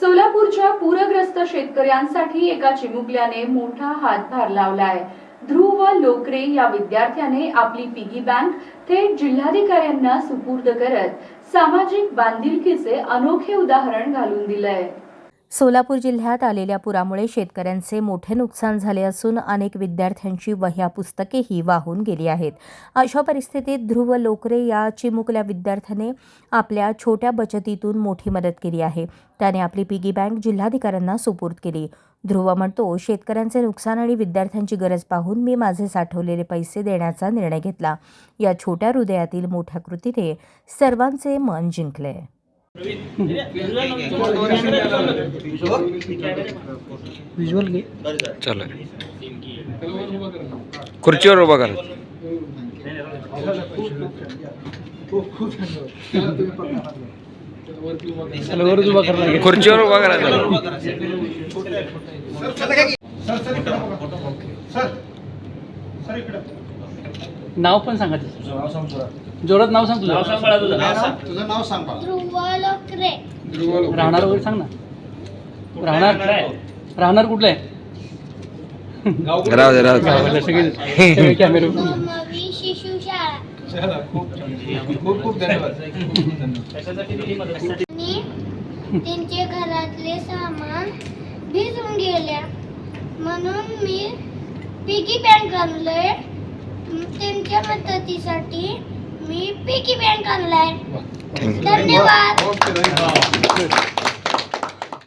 सोलापूरच्या पूरग्रस्त शेतकऱ्यांसाठी एका चिमुकल्याने मोठा हातभार लावलाय. ध्रुव लोकरे या विद्यार्थ्याने आपली पिगी बँक थेट जिल्हाधिकाऱ्यांना सुपूर्द करत सामाजिक बांधिलकीचे अनोखे उदाहरण घालून दिलंय. सोलापूर जिल्ह्यात आलेल्या पुरामुळे शेतकऱ्यांचे मोठे नुकसान झाले असून अनेक विद्यार्थ्यांची वह्या पुस्तकेही वाहून गेली आहेत. अशा परिस्थितीत ध्रुव लोकरे या चिमुकल्या विद्यार्थ्याने आपल्या छोट्या बचतीतून मोठी मदत केली आहे. त्याने आपली पिगी बँक जिल्हाधिकाऱ्यांना सुपूर्द केली. ध्रुव म्हणतो शेतकऱ्यांचे नुकसान आणि विद्यार्थ्यांची गरज पाहून मी माझे साठवलेले पैसे देण्याचा निर्णय घेतला. या छोट्या हृदयातील मोठ्या कृतीने सर्वांचे मन जिंकले. चालू आहे. खुर्चीवर उभा करा उभा. खुर्चीवर उभा करा त्याला. नाव पण सांगा त्याचं. जोरात नाव सांग तुझं. तुझं. नाव सांग. मला ध्रुव लोकरे राहणार वगैरे सांग ना. राहणार राहणार कुठलं आहे? राहू दे राहू दे. गावाला सगळे सगळे. कॅमेरे नवी शिशु शाळा. खूप खूप धन्यवाद. आणि त्यांचे घरातले सामान भिजून गेल्या. म्हणून मी पिगी बँक आणलंय त्यांच्या मदतीसाठी मी पिगी बँक आणलाय. धन्यवाद.